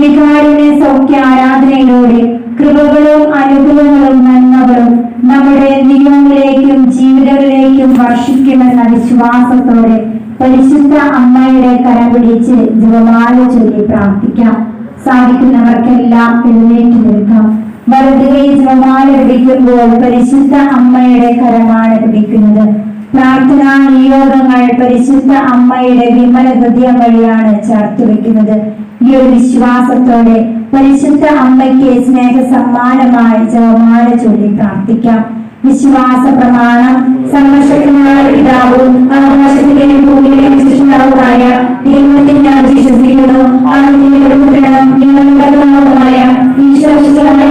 ദിവികാരുണ്യ സൗഖ്യ ആരാധനയിലൂടെ കൃപകളും അനുഗ്രഹങ്ങളും നന്മകളും നമ്മുടെ നിയമങ്ങളിലേക്കും ജീവിതങ്ങളിലേക്കും വർഷിക്കുമെന്ന വിശ്വാസത്തോടെ പരിശുദ്ധ അമ്മയുടെ കരം പിടിച്ച് ജപമാല ചൊല്ലി പ്രാർത്ഥിക്കാം. സാധിക്കുന്നവർക്കെല്ലാം എഴുന്നേറ്റ് നിൽക്കാം. വലത് കൈ ജപമാല പിടിക്കുമ്പോൾ പരിശുദ്ധ അമ്മയുടെ കരമാണ് പിടിക്കുന്നത്. പ്രാർത്ഥനാ നിയോഗങ്ങൾ പരിശുദ്ധ അമ്മയുടെ വിമല ഹൃദയം വഴിയാണ് ചേർത്ത് വെക്കുന്നത് ഈ ഒരു വിശ്വാസത്തോടെ പരിശുദ്ധ അമ്മയ്ക്ക് സ്നേഹ സമ്മാനമായി ജവമാല ചൊല്ലി പ്രാർത്ഥിക്കാം. വിശ്വാസ പ്രമാണം സർവശക്തനായ പിതാവും ആകാശത്തിലെയും ഭൂമിയിലെയും സൃഷ്ടാവുമായ ദൈവത്തിൽ ഞാൻ വിശ്വസിക്കുന്നു അവന്റെ പുത്രനും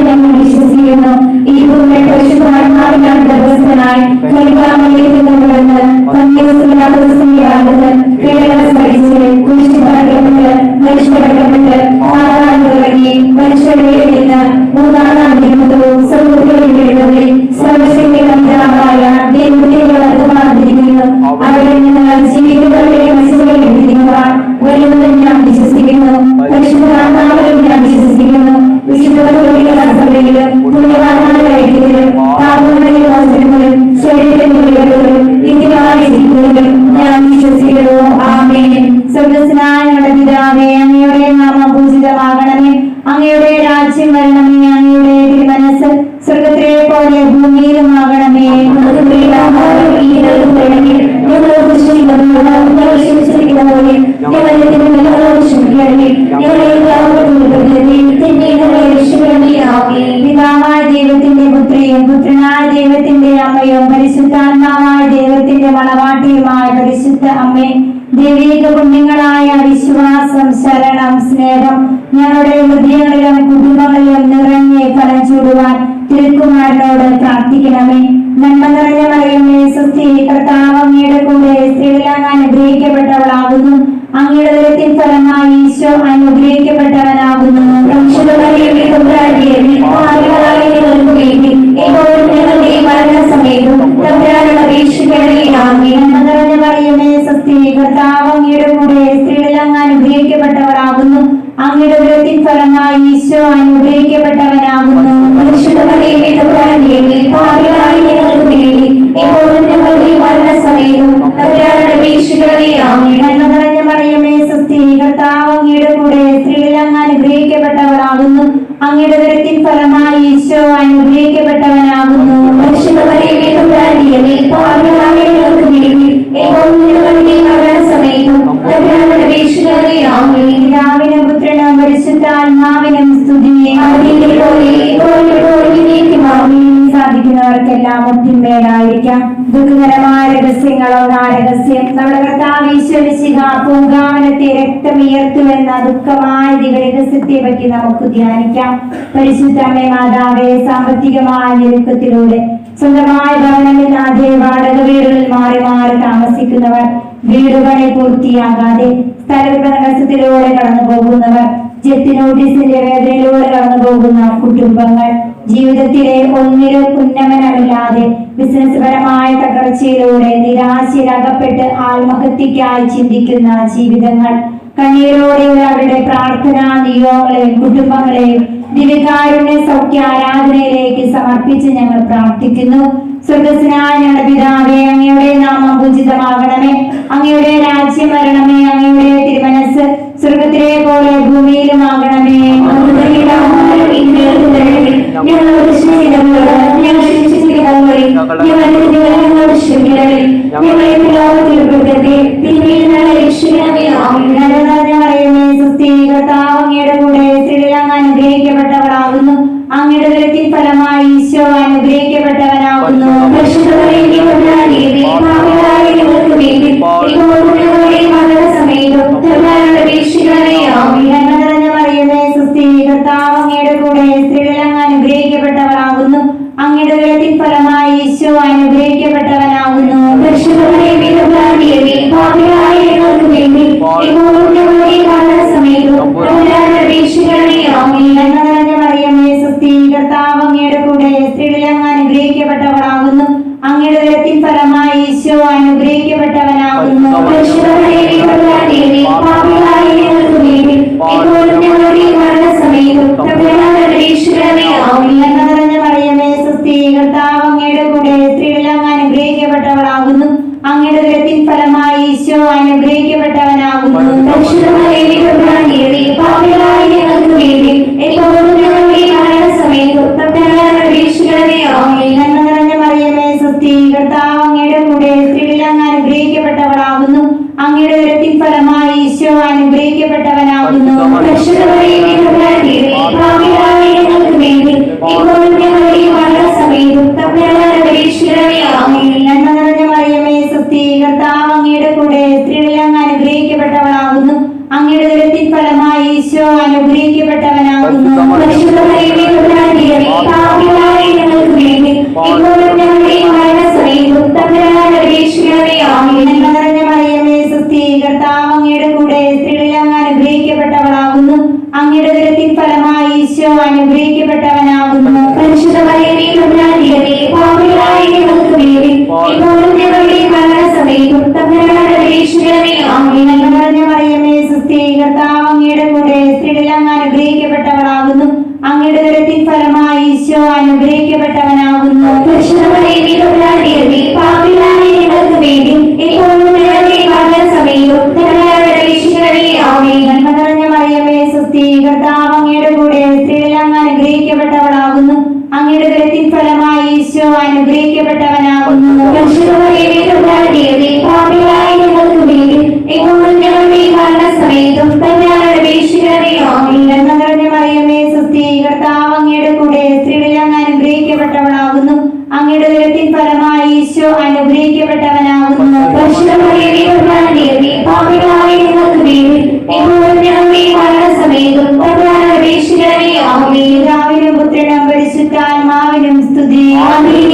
ഞങ്ങൾ വിശ്വസിക്കുന്നു. ഈ ഭൂമിയെ പരിശുദ്ധാത്മാവിനാൽ ഗർഭസ്ഥനായി കൈകാമലേക്ക് കൊണ്ടുവന്ന് ദൈവത്തിന്റെ പുത്രിയും പുത്രനായ ദൈവത്തിന്റെ അമ്മയും പരിശുദ്ധാത്മാവായ ദൈവത്തിന്റെ മണവാട്ടിയുമായ പരിശുദ്ധ അമ്മേ ദൈവിക പുണ്യങ്ങളായ വിശ്വാസം ശരണം സ്നേഹം ഞങ്ങളുടെ ഹൃദയങ്ങളിലും കുടുംബങ്ങളിലും നിറഞ്ഞ് ഫലം ചൂടുവാൻ തിരുക്കുമാരനോട് പ്രാർത്ഥിക്കണമേ. നന്മ നിറഞ്ഞ മറിയമ്മേ സ്വസ്തി കർത്താവ് കൂടെ സ്ത്രീകളാകാൻ അനുഗ്രഹിക്കപ്പെട്ടവളാകുന്നു. അങ്ങയുടെ ദൈവത്തിൻ ഫലമായി ഈശോ അനുഗ്രഹിക്കപ്പെട്ടവനാകുന്നു. അനുഗ്രഹിക്കപ്പെട്ടവരാകുന്നു അങ്ങയുടെ കൂടെ സ്ത്രീകളാൻ അനുഗ്രഹിക്കപ്പെട്ടവളാകുന്നു അങ്ങയുടെ ദുരത്തിൻ ഫലമായി ഈശോ അനുഗ്രഹിക്കപ്പെട്ടവനാകുന്നു. നന്മ നിറഞ്ഞ മറിയമേ രഹസ്യങ്ങളോ രഹസ്യം നമ്മുടെ കർത്താവ് ഈശ്വരശിഖ പൂങ്കാവനത്തെ രക്തമുയർത്തുമെന്ന ദുഃഖമായ ദിവരഹസ്യത്തെ പറ്റി നമുക്ക് ധ്യാനിക്കാം. പരിശുദ്ധമേ മാതാവേ സാമ്പത്തികമായ ഞെരുക്കത്തിലൂടെ സ്വന്തമായ ഭവനമില്ലാതെ വാടക വീടുകളിൽ മാറി മാറി താമസിക്കുന്നവർ വീടുപണി പൂർത്തിയാകാതെ സ്ഥലപ്രദർശനത്തിലൂടെ കടന്നു പോകുന്നവർ ജപ്തി നോട്ടീസിന്റെ വേദനയിലൂടെ കടന്നു പോകുന്ന കുടുംബങ്ങൾ ജീവിതത്തിലെ ഒന്നിലും ഉന്നമനമില്ലാതെ ബിസിനസ് പരമായ തകർച്ചയിലൂടെ നിരാശയിൽ അകപ്പെട്ട് ആത്മഹത്യക്കായി ചിന്തിക്കുന്ന ജീവിതങ്ങൾ. കണ്ണീരോടെയുള്ള അവരുടെ പ്രാർത്ഥനാ നിയോഗങ്ങളെയും കുടുംബങ്ങളെയും ദിവ്യകാരുണ്യ സൗഖ്യ ആരാധനയിലേക്ക് സമർപ്പിച്ച് ഞങ്ങൾ പ്രാർത്ഥിക്കുന്നു. സ്വർഗസ്നായ പിതാവേ അങ്ങയുടെ നാമം പൂജിതമാകണമേ. അങ്ങയുടെ രാജ്യം വരണമേ അങ്ങയുടെ തിരുമനസ് സ്വർഗത്തിലെ പോലെ ഭൂമിയിലും ആകണമേ ഞങ്ങളോട് ക്ഷമിക്കണമേ അനുഗ്രഹിക്കപ്പെട്ടവളാകുന്നു. അങ്ങയുടെ ഫലമായി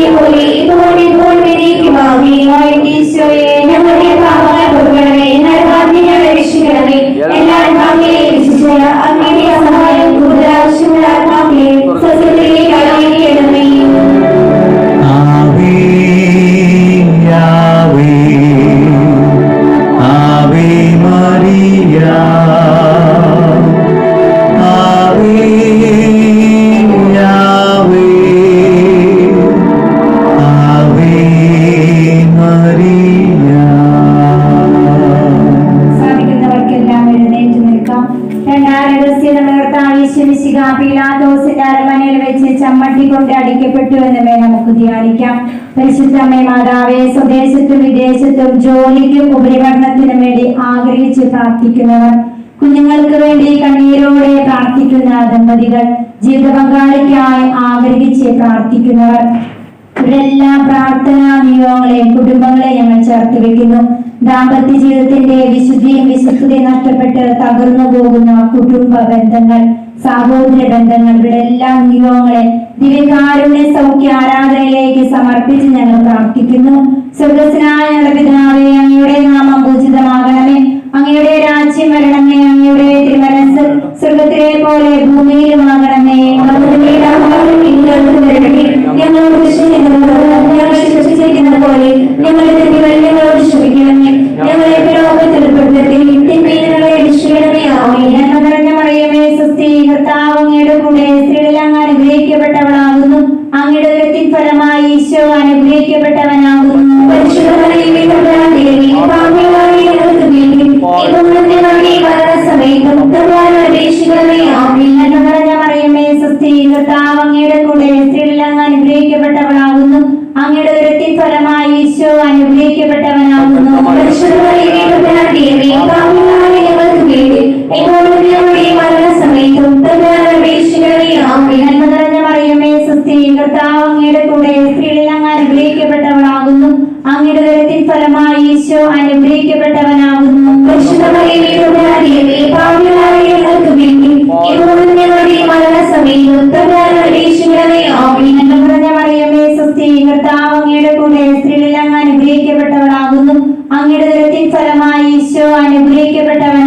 holy ജോലിക്കും ഉപരിപഠനത്തിനും വേണ്ടി ആഗ്രഹിച്ച് പ്രാർത്ഥിക്കുന്നവർ കുഞ്ഞുങ്ങൾക്ക് വേണ്ടി കണ്ണീരോടെ പ്രാർത്ഥിക്കുന്ന ദമ്പതികൾ ജീവിത പങ്കാളിക്കായി ആഗ്രഹിച്ച് പ്രാർത്ഥിക്കുന്നവർ. ഇവരെല്ലാ പ്രാർത്ഥനാ നിയോഗങ്ങളെയും കുടുംബങ്ങളെ ഞങ്ങൾ ചേർത്ത് വെക്കുന്നു. ദാമ്പത്യ ജീവിതത്തിന്റെ വിശുദ്ധിയും വിശ്വസ്തയും നഷ്ടപ്പെട്ട് തകർന്നു പോകുന്ന കുടുംബ ബന്ധങ്ങൾ സാഹോദര ബന്ധങ്ങളുടെ എല്ലാ നിയോഗങ്ങളെ ദിവ്യകാരുണ്യ സൗഖ്യ ആരാധനയിലേക്ക് സമർപ്പിച്ച് ഞങ്ങൾ പ്രാർത്ഥിക്കുന്നു സ്വർഗസ്നായ പിതാവേ അങ്ങയുടെ നാമം പൂജിതമാകണമേ അങ്ങയുടെ രാജ്യം വരണമേ അങ്ങയുടെ തിരുമനസ് സ്വർഗത്തിലെ പോലെ ഭൂമിയിലുമാകണമേ ഞങ്ങൾ ഞങ്ങൾ ശിക്ഷിച്ചിരിക്കുന്നത് പോലെ ഞങ്ങളുടെ ഞങ്ങൾ അനുഗ്രഹിക്കപ്പെട്ടവനാകും അനുഗ്രഹിക്കപ്പെട്ടവൻ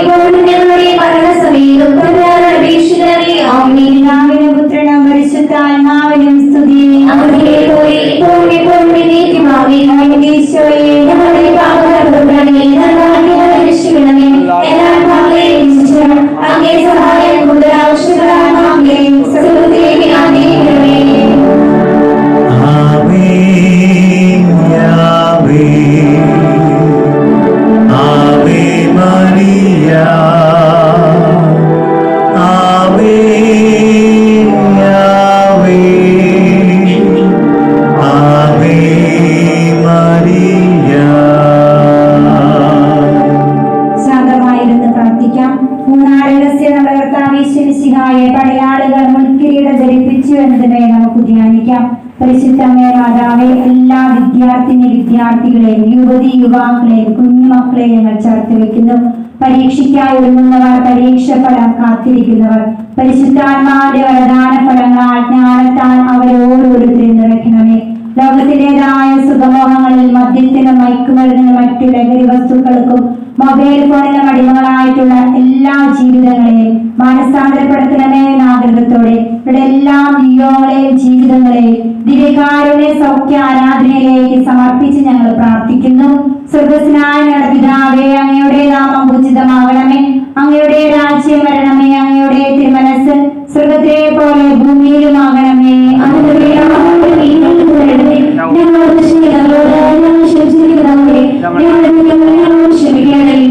Thank you. കർത്താവെ രാജാവെ എല്ലാ വിദ്യാർത്ഥിനി വിദ്യാർത്ഥികളെയും യുവതി യുവാക്കളെയും കുഞ്ഞുമക്കളെ ഞങ്ങൾ ചേർത്ത് വെക്കുന്നു. പരീക്ഷയ്ക്കായി ഒരുങ്ങുന്നവർ പരീക്ഷ ഫലം കാത്തിരിക്കുന്നവർ പരിശുദ്ധാത്മാവിന്റെ വരദാന ഫലങ്ങൾ ജ്ഞാനത്താൽ അവരോരോരുത്തരും നിറയ്ക്കണമേ. ലോകത്തിലേതായ സുഖമോഹങ്ങളിൽ മദ്യത്തിനും മയക്കുമരുന്നിനും മറ്റു ലഹരി വസ്തുക്കൾക്കും മൊബൈൽ ഫോണിലെ അടിമകളായിട്ടുള്ള എല്ലാ ജീവിതങ്ങളെയും മാനസാന്തരപ്പെടുത്തണമേ ആഗ്രഹത്തോടെ ഇവിടെ എല്ലാ നിയോഗങ്ങളെയും ജീവിതങ്ങളെയും ദിവ്യകാരുടെ സൗഖ്യ ആരാധനയിലേക്ക് സമർപ്പിച്ച് ഞങ്ങൾ പ്രാർത്ഥിക്കുന്നു. സ്വർഗസ്നായ പിതാവേ അങ്ങയുടെ നാമം ഉചിതമാകണമേ. അങ്ങയുടെ രാജ്യം വരണമേ അങ്ങയുടെ തിരുമനസ് സ്വർഗത്തെ പോലെ ഭൂമിയിലുമാകണമേ. അങ്ങയുടെ ഞങ്ങളുടെ ഞങ്ങളുടെ many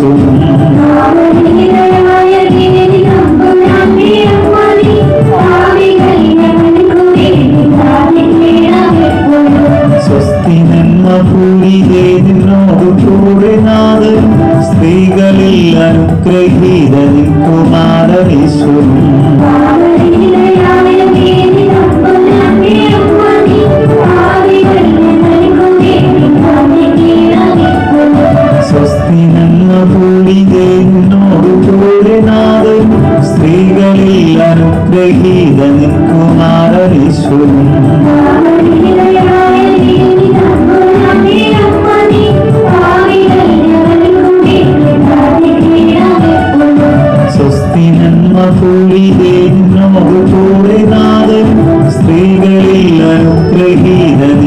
சொன்ன ही है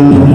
রাসূল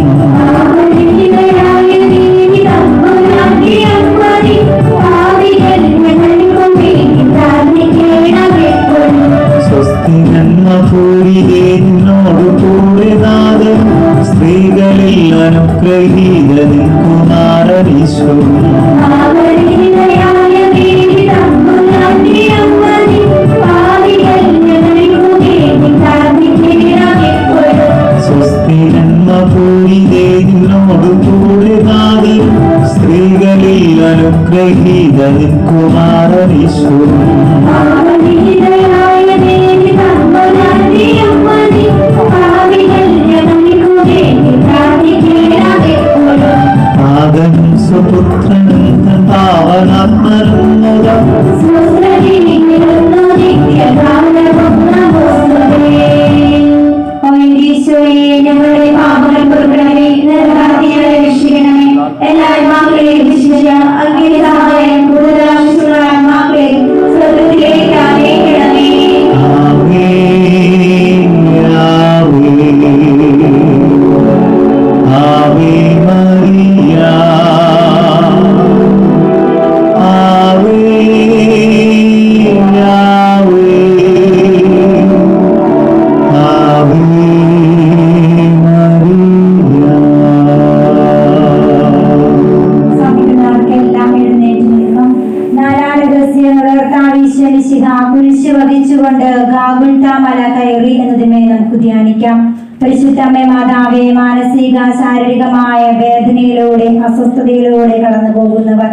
സമർപ്പിച്ചുകൊണ്ട് ഗാഗുൽത്ത മല കയറി എന്നതിനെ നമുക്ക് ധ്യാനിക്കാം. പരിശുദ്ധമ്മ മാതാവെ മാനസിക ശാരീരികമായ വേദനയിലൂടെ അസ്വസ്ഥതയിലൂടെ കടന്നു പോകുന്നവർ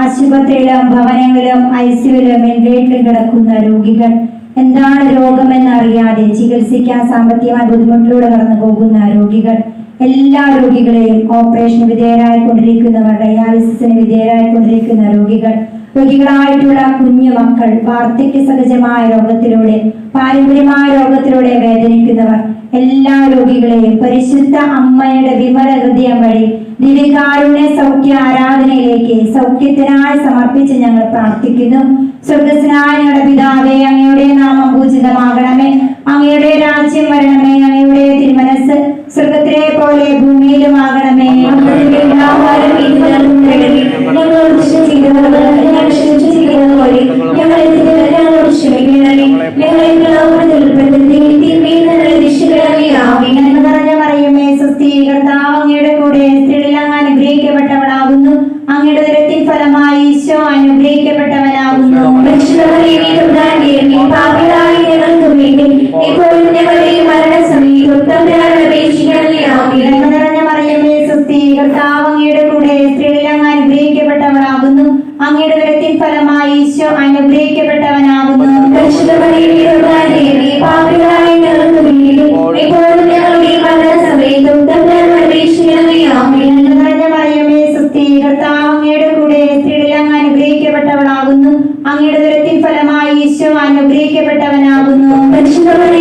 ആശുപത്രിയിലും ഭവനങ്ങളിലും ഐസിയുലും വെന്റിലേറ്ററിൽ കിടക്കുന്ന രോഗികൾ എന്താണ് രോഗമെന്ന് അറിയാതെ ചികിത്സിക്കാൻ സാമ്പത്തികമായ ബുദ്ധിമുട്ടിലൂടെ കടന്നു പോകുന്ന രോഗികൾ എല്ലാ രോഗികളെയും ഓപ്പറേഷന് വിധേയരായിക്കൊണ്ടിരിക്കുന്നവർ ഡയാലിസിസിന് വിധേയരായിക്കൊണ്ടിരിക്കുന്ന രോഗികൾ രോഗികളായിട്ടുള്ള കുഞ്ഞു മക്കൾ വാർദ്ധക്യ സഹജമായ രോഗത്തിലൂടെ പാരമ്പര്യമായ രോഗത്തിലൂടെ വേദനിക്കുന്നവർ എല്ലാ രോഗികളെയും പരിശുദ്ധ അമ്മയുടെ വിമല ഹൃദയം വഴി ദിവ്യകാരുണ്യ സൗഖ്യ ആരാധനയിലേക്ക് സൗഖ്യത്തിനായി സമർപ്പിച്ച് ഞങ്ങൾ പ്രാർത്ഥിക്കുന്നു. സ്വർഗസ്നായ പിതാവെ പിതാവേ അങ്ങയുടെ നാമം പൂജിതമാകണമേ. അങ്ങയുടെ രാജ്യം വരണമേ അങ്ങയുടെ തിരുമനസ് സ്വർഗത്തിലെ പോലെ ഭൂമിയിലും ആകണമേ discovery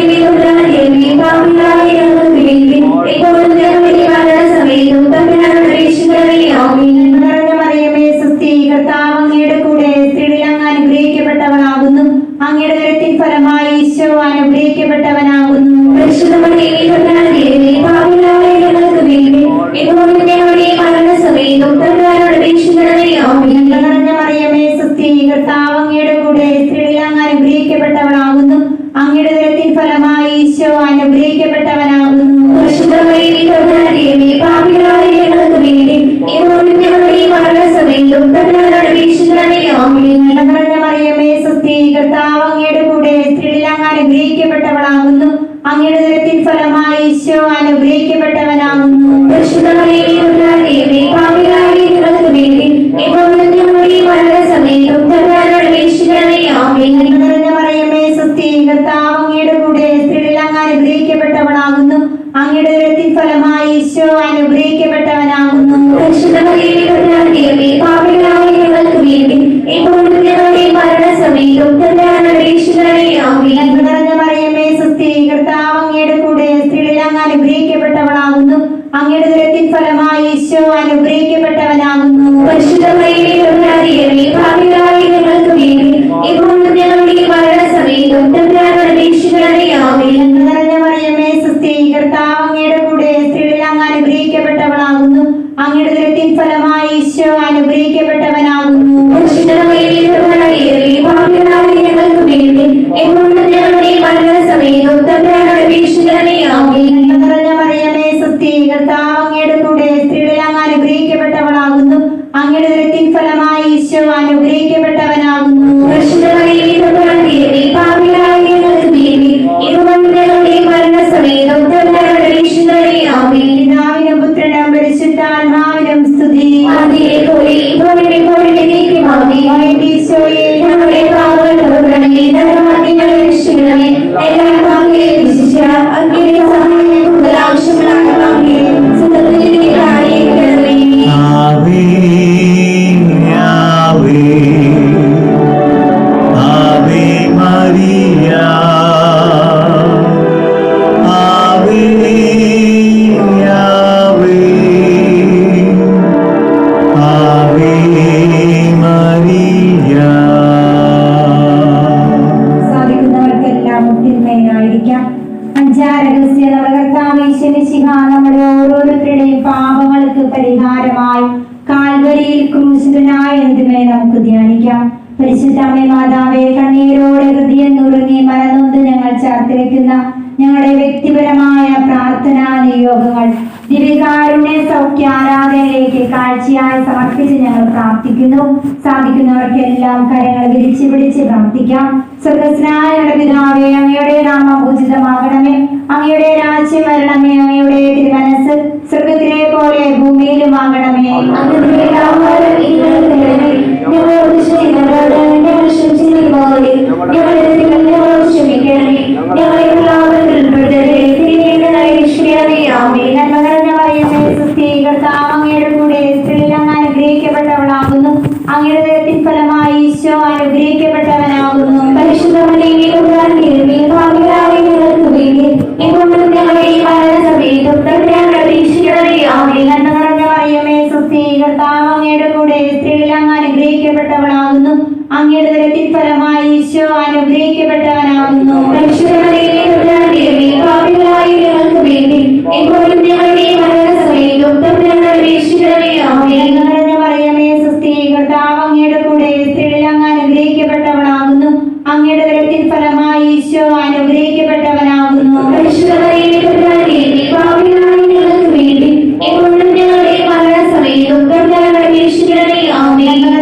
നന്മ